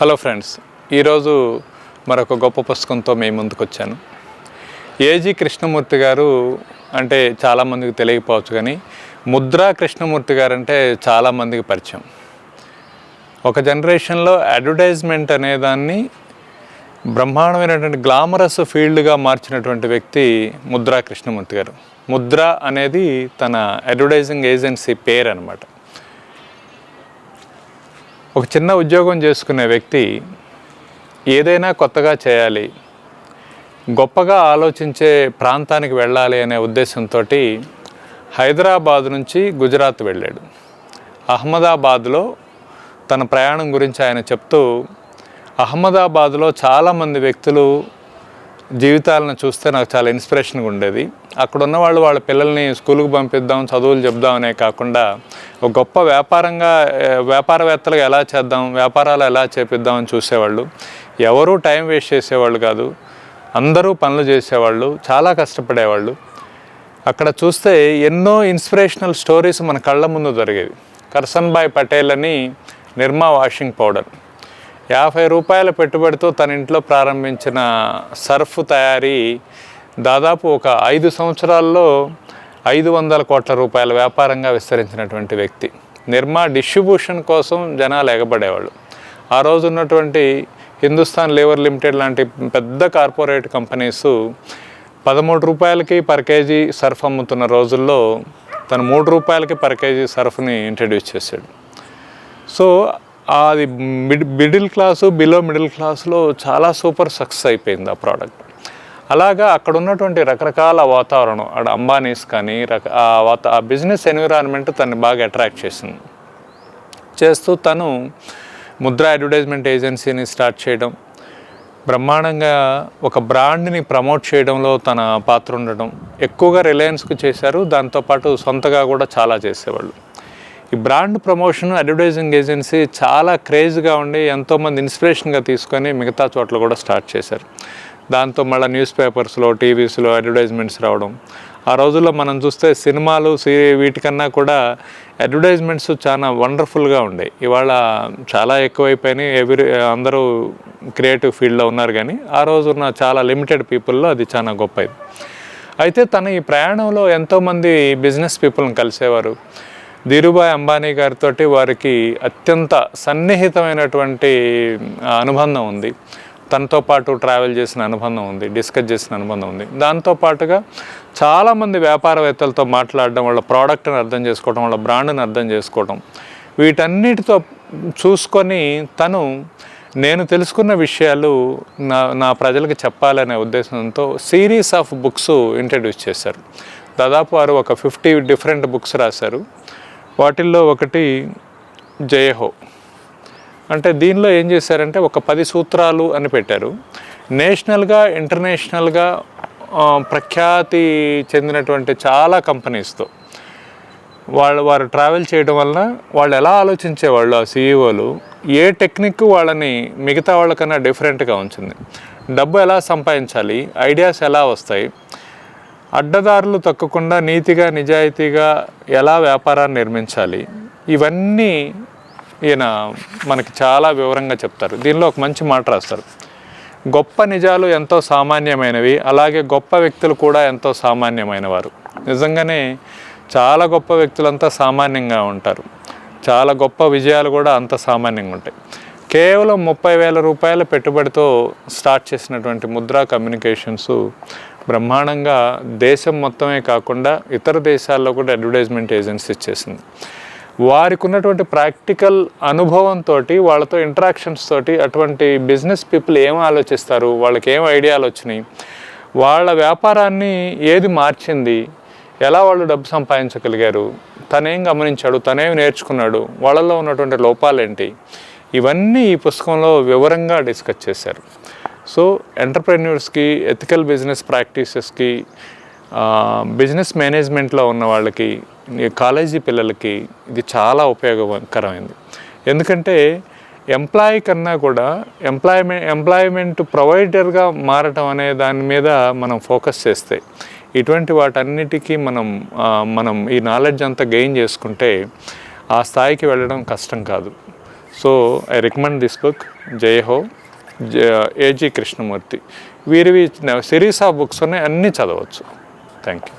Hello friends ఈరోజు మరొక గొప్ప పుస్తకంతో మేము ముందుకు వచ్చాను ఏజీ కృష్ణమూర్తి గారు అంటే చాలామందికి తెలియకపోవచ్చు కానీ ముద్రా కృష్ణమూర్తి గారు అంటే చాలామందికి పరిచయం. ఒక జనరేషన్లో అడ్వర్టైజ్మెంట్ అనే దాన్ని బ్రహ్మాండమైనటువంటి గ్లామరస్ ఫీల్డ్గా మార్చినటువంటి వ్యక్తి ముద్రా కృష్ణమూర్తి గారు. ముద్ర అనేది తన అడ్వర్టైజింగ్ ఏజెన్సీ పేరు అనమాట ఒక చిన్న ఉద్యోగం చేసుకునే వ్యక్తి ఏదైనా కొత్తగా చేయాలి గొప్పగా ఆలోచించే ప్రాంతానికి వెళ్ళాలి అనే ఉద్దేశంతో హైదరాబాద్ నుంచి గుజరాత్ వెళ్ళాడు. అహ్మదాబాద్లో తన ప్రయాణం గురించి ఆయన చెప్తూ అహ్మదాబాద్లో చాలామంది వ్యక్తులు జీవితాలను చూస్తే నాకు చాలా ఇన్స్పిరేషన్గా ఉండేది. అక్కడ ఉన్న వాళ్ళు వాళ్ళ పిల్లల్ని స్కూల్కి పంపిద్దాం చదువులు చెప్దామనే కాకుండా ఒక గొప్ప వ్యాపారంగా వ్యాపారవేత్తలుగా ఎలా చేద్దాం వ్యాపారాలు ఎలా చేపిద్దామని చూసేవాళ్ళు. ఎవరూ టైం వేస్ట్ చేసేవాళ్ళు కాదు. అందరూ పనులు చేసేవాళ్ళు చాలా కష్టపడేవాళ్ళు. అక్కడ చూస్తే ఎన్నో ఇన్స్పిరేషనల్ స్టోరీస్ మన కళ్ళ ముందు జరిగేవి. కర్సన్భాయ్ పటేల్ అని నిర్మా వాషింగ్ పౌడర్. యాభై రూపాయల పెట్టుబడితో తన ఇంట్లో ప్రారంభించిన సర్ఫ్ తయారీ దాదాపు ఒక ఐదు సంవత్సరాల్లో ఐదు వందల కోట్ల రూపాయల వ్యాపారంగా విస్తరించినటువంటి వ్యక్తి. నిర్మా డిస్ట్రిబ్యూషన్ కోసం జనాలు ఎగబడేవాళ్ళు. ఆ రోజు ఉన్నటువంటి హిందుస్థాన్ లేబర్ లిమిటెడ్ లాంటి పెద్ద కార్పొరేట్ కంపెనీస్ పదమూడు రూపాయలకి పర్ కేజీ సర్ఫ్ అమ్ముతున్న రోజుల్లో తను మూడు రూపాయలకి పర్ కేజీ సర్ఫ్ని ఇంట్రడ్యూస్ చేశాడు. సో అది mid middle class below middle క్లాస్లో చాలా సూపర్ సక్సెస్ అయిపోయింది ఆ ప్రోడక్ట్ అలాగా అక్కడ ఉన్నటువంటి రకరకాల వాతావరణం అక్కడ అంబానీస్ కానీ రక ఆ వాత ఆ బిజినెస్ ఎన్విరాన్మెంట్ తను బాగా అట్రాక్ట్ చేసింది. చేస్తూ తను ముద్ర అడ్వర్టైజ్మెంట్ ఏజెన్సీని స్టార్ట్ చేయడం బ్రహ్మాండంగా ఒక బ్రాండ్ని ప్రమోట్ చేయడంలో తన పాత్ర ఉండడం ఎక్కువగా రిలయన్స్కు చేశారు. దాంతోపాటు సొంతగా కూడా చాలా చేసేవాళ్ళు. ఈ బ్రాండ్ ప్రమోషన్ అడ్వర్టైజింగ్ ఏజెన్సీ చాలా క్రేజ్గా ఉండి ఎంతోమంది ఇన్స్పిరేషన్గా తీసుకొని మిగతా చోట్ల కూడా స్టార్ట్ చేశారు. దాంతో మళ్ళీ న్యూస్ పేపర్స్లో టీవీస్లో అడ్వర్టైజ్మెంట్స్ రావడం. ఆ రోజుల్లో మనం చూస్తే సినిమాలు సీ వీటికన్నా కూడా అడ్వర్టైజ్మెంట్స్ చాలా వండర్ఫుల్గా ఉండేవి ఇవాళ చాలా ఎక్కువైపోయినాయి. ఎవరి అందరూ క్రియేటివ్ ఫీల్డ్లో ఉన్నారు కానీ ఆ రోజున చాలా లిమిటెడ్ పీపుల్లో అది చాలా గొప్పది. అయితే తన ఈ ప్రయాణంలో ఎంతోమంది బిజినెస్ పీపుల్ని కలిసేవారు. ధీరుభాయ్ అంబానీ గారితో వారికి అత్యంత సన్నిహితమైనటువంటి అనుబంధం ఉంది. తనతో పాటు ట్రావెల్ చేసిన అనుబంధం ఉంది డిస్కస్ చేసిన అనుబంధం ఉంది. దాంతో పాటుగా చాలామంది వ్యాపారవేత్తలతో మాట్లాడడం వాళ్ళ ప్రోడక్ట్ని అర్థం చేసుకోవడం వాళ్ళ బ్రాండ్ని అర్థం చేసుకోవడం వీటన్నిటితో చూసుకొని తను నేను తెలుసుకున్న విషయాలు నా నా ప్రజలకు చెప్పాలనే ఉద్దేశంతో సిరీస్ ఆఫ్ బుక్స్ ఇంట్రడ్యూస్ చేశారు. దాదాపు వారు ఒక ఫిఫ్టీ డిఫరెంట్ బుక్స్ రాశారు. వాటిల్లో ఒకటి జయహో. అంటే దీనిలో ఏం చేశారంటే ఒక పది సూత్రాలు అని పెట్టారు. నేషనల్గా ఇంటర్నేషనల్గా ప్రఖ్యాతి చెందినటువంటి చాలా కంపెనీస్తో. వాళ్ళు వారు ట్రావెల్ చేయడం వలన వాళ్ళు ఎలా ఆలోచించేవాళ్ళు ఆ సీఈఓలు? ఏ టెక్నిక్ వాళ్ళని మిగతా వాళ్ళకన్నా డిఫరెంట్గా ఉంచింది? డబ్బు ఎలా సంపాదించాలి? ఐడియాస్ ఎలా వస్తాయి? అడ్డదారులు తక్కకుండా నీతిగా నిజాయితీగా ఎలా వ్యాపారాన్ని నిర్మించాలి? ఇవన్నీ ఈయన మనకి చాలా వివరంగా చెప్తారు. దీనిలో ఒక మంచి మాట రాస్తారు. గొప్ప నిజాలు ఎంతో సామాన్యమైనవి అలాగే గొప్ప వ్యక్తులు కూడా ఎంతో సామాన్యమైన వారు నిజంగానే చాలా గొప్ప వ్యక్తులంతా సామాన్యంగా ఉంటారు. చాలా గొప్ప విజయాలు కూడా అంత సామాన్యంగా ఉంటాయి. కేవలం ముప్పై వేల రూపాయల పెట్టుబడితో స్టార్ట్ చేసినటువంటి ముద్రా కమ్యూనికేషన్స్ బ్రహ్మాండంగా దేశం మొత్తమే కాకుండా ఇతర దేశాల్లో కూడా అడ్వర్టైజ్మెంట్ ఏజెన్సీ ఇచ్చేసింది. వారికి ఉన్నటువంటి ప్రాక్టికల్ అనుభవంతో వాళ్ళతో ఇంటరాక్షన్స్ తోటి అటువంటి బిజినెస్ పీపుల్ ఏం ఆలోచిస్తారు? వాళ్ళకి ఏం ఐడియాలు వచ్చినాయి? వాళ్ళ వ్యాపారాన్ని ఏది మార్చింది? ఎలా వాళ్ళు డబ్బు సంపాదించగలిగారు? తనేం గమనించాడు? తనేం నేర్చుకున్నాడు? వాళ్ళలో ఉన్నటువంటి లోపాలేంటి? ఇవన్నీ ఈ పుస్తకంలో వివరంగా డిస్కస్ చేశారు. సో ఎంటర్ప్రెన్యూర్స్కి ఎథికల్ బిజినెస్ ప్రాక్టీసెస్కి బిజినెస్ మేనేజ్మెంట్లో ఉన్న వాళ్ళకి కాలేజీ పిల్లలకి ఇది చాలా ఉపయోగకరమైంది. ఎందుకంటే ఎంప్లాయీ కన్నా కూడా ఎంప్లాయ్మెంట్ ఎంప్లాయ్మెంట్ ప్రొవైడర్గా మారటం అనే దాని మీద మనం ఫోకస్ చేస్తే ఇటువంటి వాటన్నిటికీ మనం మనం ఈ నాలెడ్జ్ అంతా గెయిన్ చేసుకుంటే ఆ స్థాయికి వెళ్ళడం కష్టం కాదు. So I recommend this book. జై హో. A G Krishnamurthy. వీరివి series of books ఉన్నాయి అన్నీ చదవచ్చు. Thank you